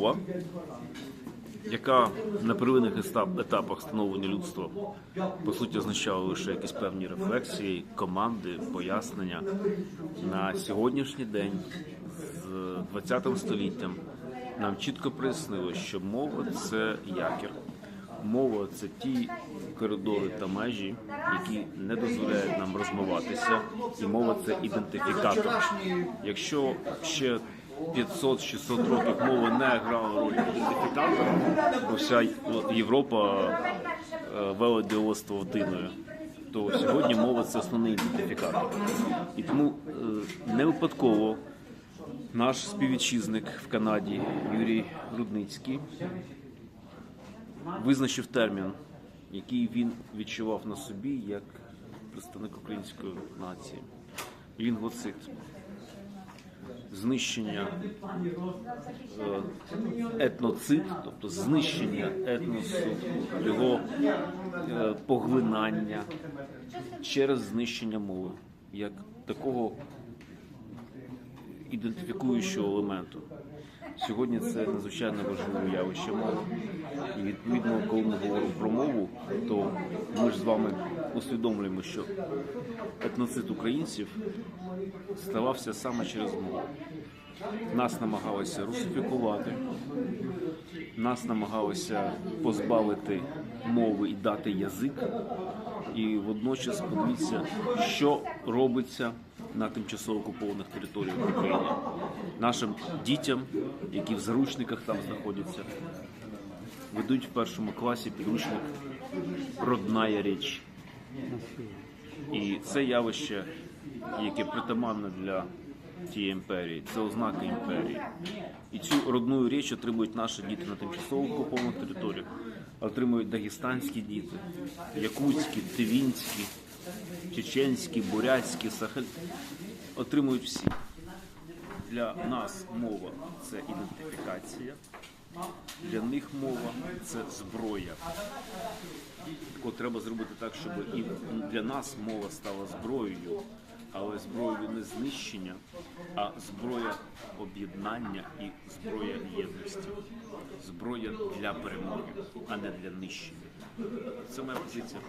мова, яка на первинних етапах становлення людства по суті означала лише якісь певні рефлексії, команди, пояснення. На сьогоднішній день з 20 століттям нам чітко прояснило, що мова це якір. Мова це ті коридори та межі, які не дозволяють нам розмиватися, і мова це ідентифікатор. Якщо ще 500-600 років мова не грала роль ідентифікатора, бо вся Європа е, вела ділоство вдиною, то сьогодні мова це основний ідентифікатор. І тому е, не випадково наш співвітчизник в Канаді Юрій Рудницький визначив термін, який він відчував на собі як представник української нації. Лінгвоцит. Знищення е, етноцит, тобто знищення етносу, його е, поглинання через знищення мови, як такого ідентифікуючого елементу. Сьогодні це надзвичайно важливе явище мови. І відповідно, коли говоримо про мову, то ми ж з вами усвідомлюємо, що етноцит українців ставався саме через мову. Нас намагалися русифікувати, нас намагалися позбавити мови і дати язик. І водночас подивіться, що робиться на тимчасово окупованих територіях України. Нашим дітям, які в заручниках там знаходяться, ведуть в першому класі підручник Родная річ. І це явище, яке притаманне для тієї імперії, це ознака імперії. І цю родну річ отримують наші діти на тимчасово окупованих територіях, отримують дагестанські діти, якутські, тивінські, чеченські, бурятські, сахель. Отримують всі. Для нас мова це ідентифікація, для них мова це зброя. Так от треба зробити так, щоб і для нас мова стала зброєю, але зброєю не знищення, а зброя об'єднання і зброя єдності. Зброя для перемоги, а не для нищення. Це моя позиція.